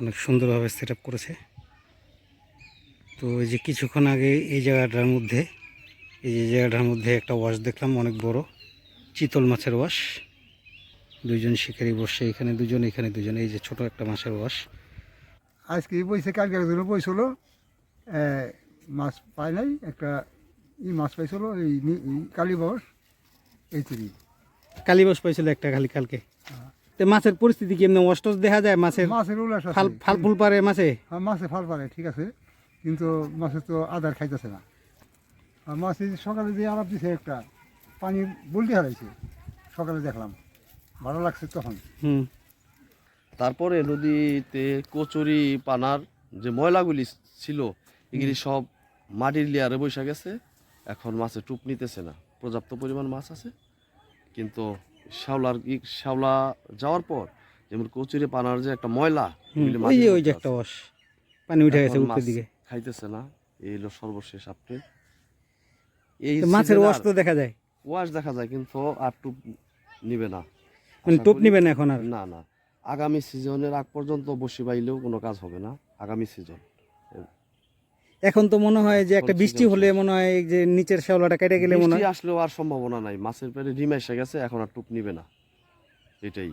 অনেক সুন্দরভাবে set up করেছে। তো এই যে কিছুক্ষণ আগে এই জায়গাটার মধ্যে এই যে জায়গাটার মধ্যে একটা ওয়াশ দেখলাম অনেক বড়। চিতল মাছের ওয়াশ দুজন শিকারী বসে এখানে দুজন এখানে দুজন। এই যে ছোট একটা মাছের ওয়াশ আজকে বইছে কালকের জন্য বইছিল। মাছ পাই নাই একটা ই মাছ পাইছিল এই কালীবাস এই তিরি। কালীবাস পাইছিল একটা খালি কালকে। তো মাছের পরিস্থিতি কি এমনি ওয়াশ দেখা যায় মাছের মাছের উল্লাস ফাল ফাল ফুল পারে মাছে? হ্যাঁ মাছে ফাল পারে ঠিক আছে। কিন্তু মাছের তো আদার খাইতেছে না। আর মাছ যে সকালে দিয়ে আলাপ দিছে একটা পানি বলতে হারাইছে। সকালে দেখলাম। ভালো লাগছে তখন। হুম। তারপরে নদীতে কচুরি পানার যে ময়লাগুলি ছিল এগুলি সব মাটির লেয়ারে বসে গেছে। এখন মাছে টুপ নিতেছে না। পর্যাপ্ত পরিমাণ মাছ আছে। কিন্তু শ্যাওলার শ্যাওলা যাওয়ার পর যেমন কচুরি পানার যে একটা ময়লা ওই যে ওই যে একটা। ওয়াশ পানি উঠে গেছে উপরের দিকে। খাইতেছে না এই হলো সর্বশেষ আপডেট এই মাছের ওয়াশ তো দেখা যায়। ওয়াশ দেখা যায় কিন্তু আর টুপ নিবে না। মানে টোপ নিবে না এখন আর? না না। আগামী সিজনের আগ পর্যন্ত বসে বাইলেও কোনো কাজ হবে না আগামী সিজন এখন তো মনে হয় যে একটা বৃষ্টি হলে মনে হয় যে নিচের শ্যাওলাটা কেটে গেলে মনে হয় আসলেও আর সম্ভাবনা নাই। মাছের পেটে ডিম এসে গেছে এখন আর টুপ নিবে না। এটাই।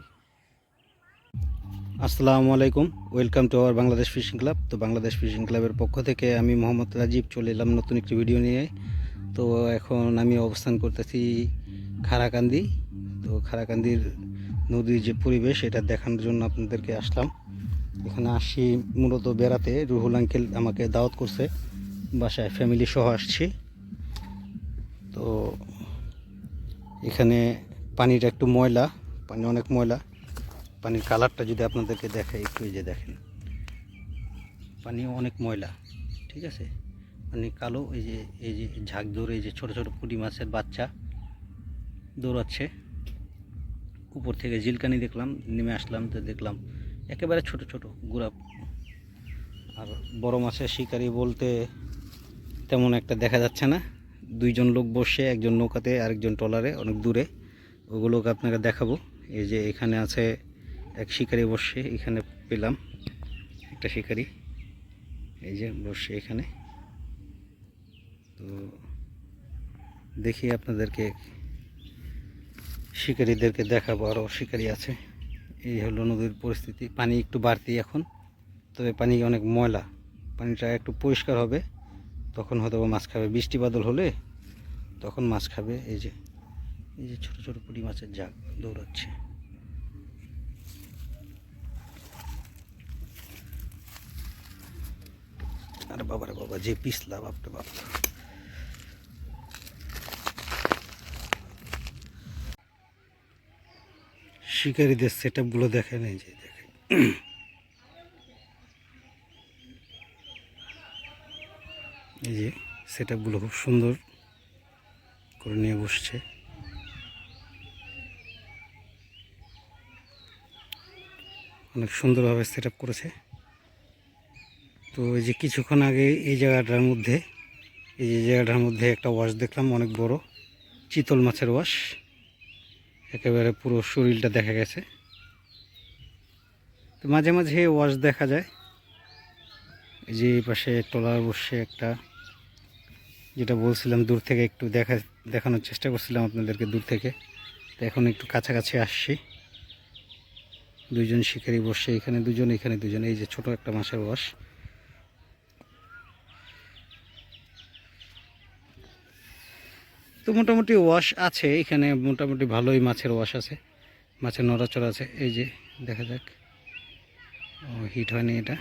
আসসালামু আলাইকুম welcome to our Bangladesh fishing club. তো বাংলাদেশ ফিশিং ক্লাবের পক্ষ থেকে আমি মোহাম্মদ রাজীব চলে এলাম নতুন একটি ভিডিও নিয়ে। তো এখন আমি অবস্থান করতেছি খারাকান্দি। তো খারাকান্দির নদীর যে পরিবেশ এটা দেখানোর জন্য আপনাদেরকে আসলাম। এখানে আসি মূলত বেড়াতে। রুহুল আঙ্কেল আমাকে দাওয়াত করছে। বাসায় ফ্যামিলি সহ আসছি। তো এখানে পানিটা একটু ময়লা, পানি অনেক ময়লা। পানির কালারটা যদি আপনাদেরকে দেখাই, একটু যে দেখেন। পানি অনেক ময়লা, ঠিক আছে? পানি কালো, এই যে এই যে ঝাঁক ধরে এই যে ছোট ছোট পুঁটি মাছের বাচ্চা দৌড়াচ্ছে। উপর থেকে জিলকানি দেখলাম, নেমে আসলাম, তো দেখলাম একেবারে ছোট ছোট, গুড়া। আর বড় মাছের শিকারি বলতে তেমন একটা দেখা যাচ্ছে না। দুইজন লোক বসে, একজন নৌকাতে, আরেকজন ট্রলারে, অনেক দূরে। ওগুলোকে আপনাকে দেখাবো। এই যে এখানে আছে এক শিকারি বসে, এখানে পেলাম একটা শিকারি। এই যে বসে এখানে। তো দেখি আপনাদেরকে, শিকারীদেরকে দেখাবো। আরও শিকারি আছে। এই হলো নদীর পরিস্থিতি। পানি একটু বাড়তি এখন, তবে পানি অনেক ময়লা। পানিটা একটু পরিষ্কার হবে, তখন হয়তো মাছ খাবে। বৃষ্টি বাদল হলে তখন মাছ খাবে। এই যে এই যে ছোটো ছোটো পুঁটি মাছের জাগ দৌড়াচ্ছে। আরে বাবারে বাবা, যে পিছলা বাপটা বাপ। শিকারীদের সেট আপগুলো দেখেন, এই যে দেখেন। এই যে সেট আপগুলো খুব সুন্দর করে নিয়ে বসছে। অনেক সুন্দরভাবে সেট করেছে। তো এই যে কিছুক্ষণ আগে এই জায়গাটার মধ্যে, এই যে জায়গাটার মধ্যে একটা ওয়াশ দেখলাম, অনেক বড়। চিতল মাছের ওয়াশ একেবারে পুরো শরীরটা দেখা গেছে। তো মাঝে মাঝে ওয়াশ দেখা যায়। এই যে পাশে টলার বসে একটা, যেটা বলছিলাম দূর থেকে একটু দেখা, দেখানোর চেষ্টা করছিলাম আপনাদেরকে দূর থেকে। তো এখন একটু কাছাকাছি আসছি। দুজন শিকারি বসে এখানে, দুজন এখানে, দুজন, এই যে ছোট একটা মাছের ওয়াশ। তো মোটামুটি ওয়াশ আছে, এখানে মোটামুটি ভালোই মাছের ওয়াশ আছে। মাছের নড়াচড়া আছে, এই যে দেখা যাক। ও হিট হয়নি এটা।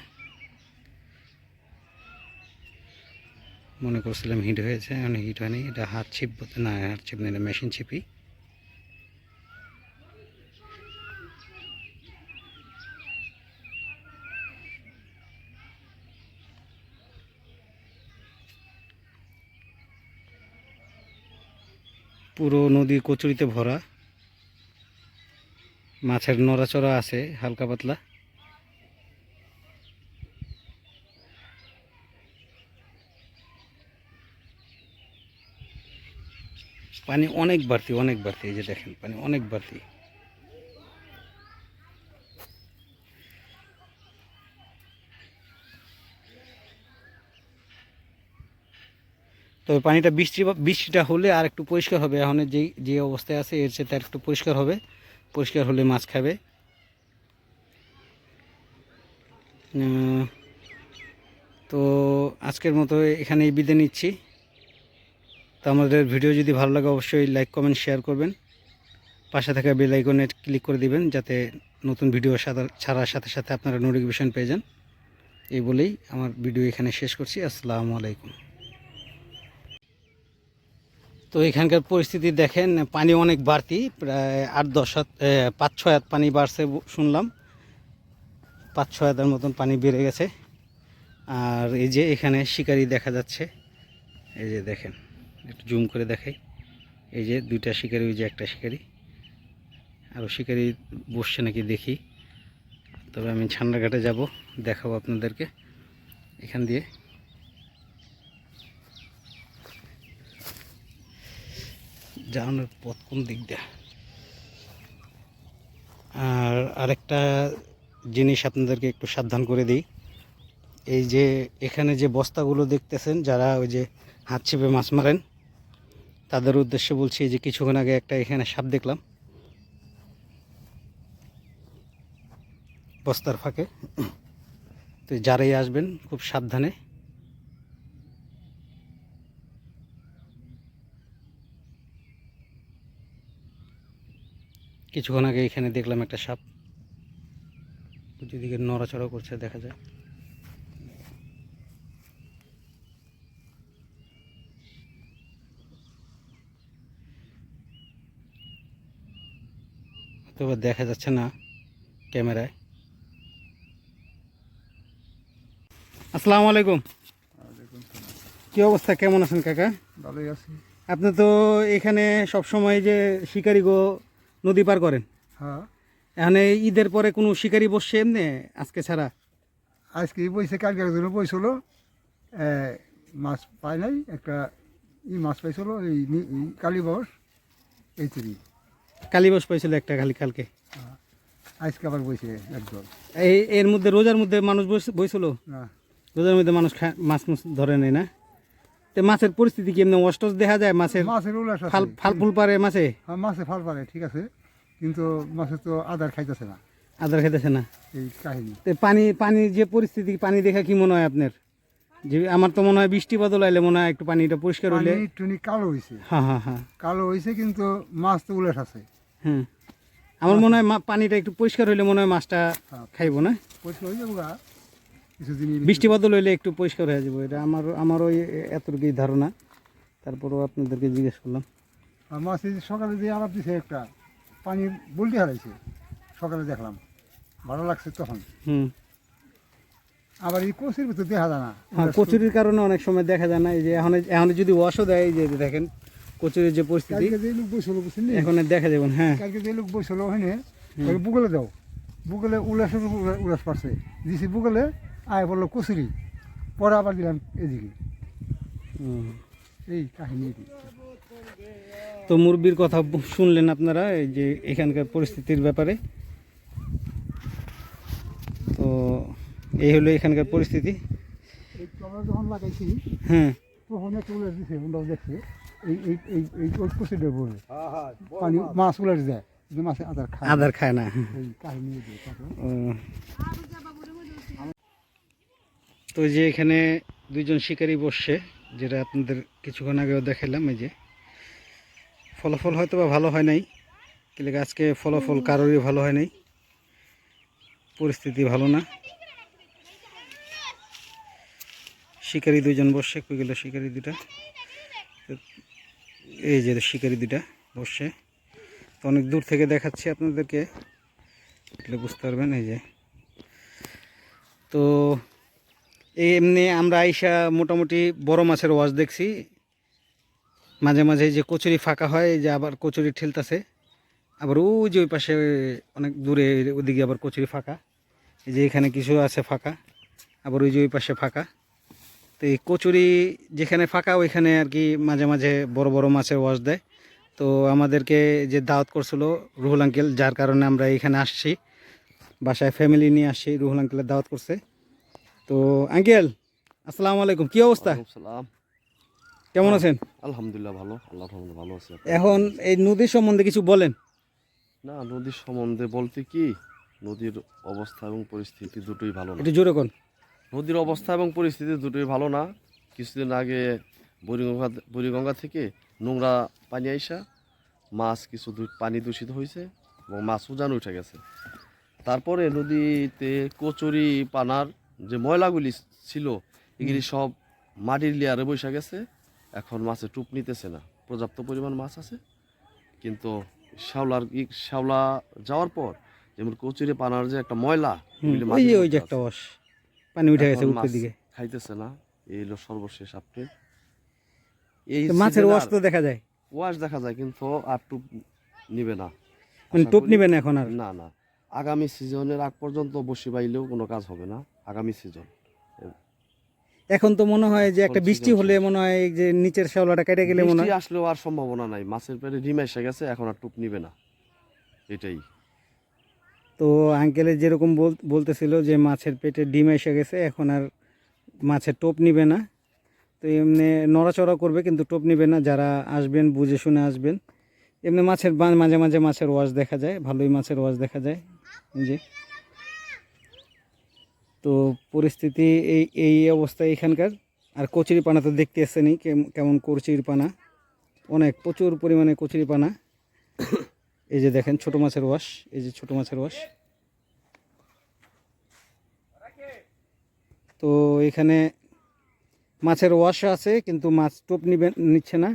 মনে করছিলাম হিট হয়েছে, এখন হিট হয়নি। এটা হাত ছিপ বলতে না, হাত ছিপ না মেশিন ছিপই। পুরো নদী কচুরিতে ভরা। মাছের নড়াচড়া আছে, হালকা পাতলা। পানি অনেক বাড়তি অনেক বাড়তি, এই যে দেখেন, পানি অনেক বাড়তি। তবে পানিটা বৃষ্টি বৃষ্টিটা হলে আর একটু পরিষ্কার হবে। এখন যে যে অবস্থায় আছে, এর সাথে আর একটু পরিষ্কার হবে। পরিষ্কার হলে মাছ খাবে। তো আজকের মতো এখানেই বিদায় নিচ্ছি। তো আমাদের ভিডিও যদি ভালো লাগে, অবশ্যই লাইক, কমেন্ট, শেয়ার করবেন। পাশে থাকা বেল আইকনে ক্লিক করে দিবেন, যাতে নতুন ভিডিও ছাড়ার সাথে সাথে আপনারা নোটিফিকেশন পেয়ে যান। এই বলেই আমার ভিডিও এখানে শেষ করছি। আসসালামু আলাইকুম। তো এখানকার পরিস্থিতি দেখেন, পানি অনেক বাড়তি, প্রায় আট দশ হাত পাঁচ ছয় হাত পানি বাড়ছে শুনলাম। পাঁচ ছয় হাতের মতন পানি বেড়ে গেছে। আর এই যে এখানে শিকারি দেখা যাচ্ছে। এই যে দেখেন, একটু জুম করে দেখাই। এই যে দুইটা শিকারি, ওই যে একটা শিকারি। আরও শিকারি বসছে নাকি দেখি। তবে আমি ছান্ডাঘাটে যাব, দেখাবো আপনাদেরকে। এখান দিয়ে। যাওয়ানোর পথ কোন দিক দিয়ে? আর আরেকটা জিনিস আপনাদেরকে একটু সাবধান করে দিই। এই যে এখানে যে বস্তাগুলো দেখতেছেন, যারা ওই যে হাত চেপে মাছ মারেন, তাদের উদ্দেশ্যে বলছি যে কিছুক্ষণ আগে একটা এখানে সাপ দেখলাম। বস্তার ফাঁকে। তো যারাই আসবেন, খুব সাবধানে কিছুক্ষণ আগে এখানে দেখলাম একটা সাপ। যেদিকে নড়াচড়া করছে দেখা যায়। তবে দেখা যাচ্ছে না ক্যামেরায়। আসসালামু আলাইকুম। কি অবস্থা? কেমন আছেন কাকা? ভালোই আছি। আপনি তো এখানে সব সময় যে শিকারি গো নদী পার করেন। হ্যাঁ। এখানে ঈদের পরে কোনো শিকারি বসছে এমনি? আজকে ছাড়া? আজকে বইছে কালকের জন্য বইছিল। মাছ পাই নাই একটা ই মাছ পাইছিল এই কালীবাস এই তিরি। কালীবস পাইছিল একটা খালি কালকে। আজকে আবার বইছে একদল এই এর মধ্যে রোজার মধ্যে মানুষ বইছিল? রোজার মধ্যে মানুষ মাছ মাছ ধরে নেয় না? তো মাছের পরিস্থিতি কি এমনি অস্টস দেখা যায় মাছের। মাছের ফাল ফাল ফুল পারে মাছে? হ্যাঁ, মাছে ফাল পারে ঠিক আছে। কিন্তু মাছের তো আদার খাইতেছে না। আদার খাইতেছে না। এই কাহিনী। তো পানি পানির যে পরিস্থিতি পানি দেখা কি মনে হয় আপনার? যে আমার তো মনে হয় বৃষ্টি বদল আইলে মনে হয় একটু পানিটা পরিষ্কার হইলে পানি টুনি কালো হইছে। হ্যাঁ হ্যাঁ হ্যাঁ। কালো হইছে কিন্তু মাছ তো উল্লাস আছে। হ্যাঁ আমার মনে হয় পানিটা একটু পরিষ্কার হইলে মনে হয় মাছটা খাইব না? পরিষ্কার হয়ে যাব গা। কিছুদিন বৃষ্টি বদল হইলে একটু পরিষ্কার হয়ে যাব। এটা আমার আমারও এ- এতটুকুই ধারণা। তারপরও আপনাদেরকে জিজ্ঞেস করলাম। আর মাছ এই সকালে যে আলাপ দিছে একটা পানি বলতে হারাইছে। সকালে দেখলাম ভালো লাগছে তখন। হুম। আবার এই কচির ভিতর দেখা যায় না। হ্যাঁ কচুরির কারণে অনেক সময় দেখা যায় না। এই যে এখন এখন যদি ওয়াশও দেয় এই যে দেখেন কচুরির যে পরিস্থিতি কালকে যে লোক বসল বুঝছেন নি? এখন দেখা যাবে না, হ্যাঁ। কালকে যে লোক বসল ওখানে বুগলে দাও। বুগলে উল্লাসের উপর উল্লাস পারছে দিছি বুগলে আয় বলল কচুরি। পরে আবার দিলাম এদিকে। এই কাহিনী তো মুরবির কথা শুনলেন আপনারা এই যে এখানকার পরিস্থিতির ব্যাপারে? তো এই হলো এখানকার পরিস্থিতি। আমরা যখন লাগাইছি হ্যাঁ। তখন একটা দিছে ওরাও দেখছে। এই এই এই এই ওই কচুরিটা বলে। পানি মাছ মাছে আদার খায়। আদার খায় না। কাহিনী। তো এই যে এখানে দুইজন শিকারি বসছে যেটা আপনাদের কিছুক্ষণ আগেও দেখালাম এই যে। ফলাফল হয়তো বা ভালো হয় নাই কিন্তু আজকে ফলাফল কারোরই ভালো হয় নাই। পরিস্থিতি ভালো না। শিকারি দুইজন বসছে কই গেল শিকারি দুটা এই যে শিকারি দুটা বসছে। তো অনেক দূর থেকে দেখাচ্ছি আপনাদেরকে বুঝতে পারবেন এই যে। তো এমনি আমরা আইসা মোটামুটি বড় মাছের ওয়াশ দেখছি। মাঝে মাঝে যে কচুরি ফাঁকা হয় যে আবার কচুরি ঠেলতেছে। আবার ওই যে ওই পাশে অনেক দূরে ওদিকে আবার কচুরি ফাঁকা। এই যে এখানে কিছু আছে ফাঁকা, আবার ওই যে ওই পাশে ফাঁকা। তো এই কচুরি যেখানে ফাঁকা, ওইখানে আর কি মাঝে মাঝে বড় বড় মাছের ওয়াশ দেয়। তো আমাদেরকে যে দাওয়াত করছিল রুহুল আঙ্কেল, যার কারণে আমরা এখানে আসছি। বাসায় ফ্যামিলি নিয়ে আসছি, রুহুল আঙ্কেলের দাওয়াত করছে। তো আঙ্কেল আসসালামু আলাইকুম। কি অবস্থা? কেমন আছেন? আলহামদুলিল্লাহ ভালো আল্লাহ ভালো আছে। এখন এই নদীর সম্বন্ধে কিছু বলেন। না নদীর সম্বন্ধে বলতে কি নদীর অবস্থা এবং পরিস্থিতি দুটোই ভালো না। একটু জোরে কোন? নদীর অবস্থা এবং পরিস্থিতি দুটোই ভালো না। কিছুদিন আগে বুড়িগঙ্গা বুড়িগঙ্গা থেকে নোংরা পানি আইসা মাছ কিছু পানি দূষিত হয়েছে এবং মাছ উজান উঠে গেছে। তারপরে নদীতে কচুরি পানার যে ময়লাগুলি ছিল এগুলি সব মাটির লেয়ারে বসে গেছে। এখন মাছে টুপ নিতেছে না। পর্যাপ্ত পরিমাণ মাছ আছে। কিন্তু শ্যাওলার শ্যাওলা যাওয়ার পর যেমন কচুরি পানার যে একটা ময়লা ওই যে ওই যে একটা আছে। পানি উঠে গেছে উপরের দিকে। খাইতেছে না। এই হলো সর্বশেষ আপডেট। এই মাছের ওয়াশ তো দেখা যায়। ওয়াশ দেখা যায় কিন্তু আর টুপ নিবে না। মানে টোপ করি- এখন আর? না না। আগামী সিজনের আগ পর্যন্ত বসে বাইলেও কোনো কাজ হবে না। আগামী সিজন এখন তো মনে হয় যে একটা বৃষ্টি হলে মনে হয় যে নিচের শ্যাওলাটা কেটে গেলে মনে হয় আসলেও আর সম্ভাবনা নাই। মাছের পেটে ডিম এসে গেছে এখন আর টুপ নিবে না। এটাই। তো আঙ্কেলে যেরকম বল- বলতেছিল যে মাছের পেটে ডিম এসে গেছে এখন আর মাছের টোপ নিবে না। তো এমনি নড়াচড়া করবে কিন্তু টোপ নিবে না। যারা আসবেন বুঝে শুনে আসবেন। এমনি মাছের মাঝে মাঝে মাছের ওয়াশ দেখা যায় ভালোই মাছের ওয়াশ দেখা যায়। যে তো পরিস্থিতি এই এই অবস্থা এখানকার। আর কচুরি পানা তো দেখতে আসছেনি কেমন কচুরি পানা অনেক, প্রচুর পরিমাণে কচুরি পানা এই যে দেখেন, ছোট মাছের ওয়াশ, এই যে ছোট মাছের ওয়াশ। তো এখানে মাছের ওয়াশ আছে, কিন্তু মাছ টোপ নিবে, নিচ্ছে না।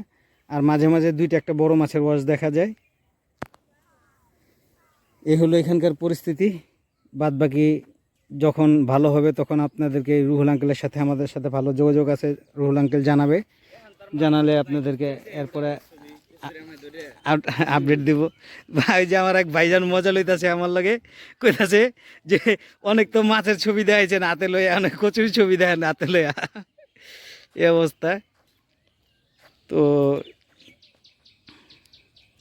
আর মাঝে মাঝে দুইটা একটা বড় মাছের ওয়াশ দেখা যায়। এই হলো এখানকার পরিস্থিতি। বাদ বাকি যখন ভালো হবে তখন আপনাদেরকে রুহুল আঙ্কেলের সাথে আমাদের সাথে ভালো যোগাযোগ আছে, রুহুল আঙ্কেল জানাবে। জানালে আপনাদেরকে এরপরে আপডেট দিব। ভাই যে আমার এক ভাইজান মজা লইতাছে আমার লগে। কইতাছে যে অনেক তো মাছের ছবি দেখাইছেন হাতে লইয়া অনেক কচুরি ছবি দেখেন হাতে লইয়া। এই অবস্থা। তো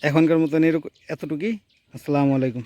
এখনকার মতন এরকম এতটুকুই। আসসালামু আলাইকুম।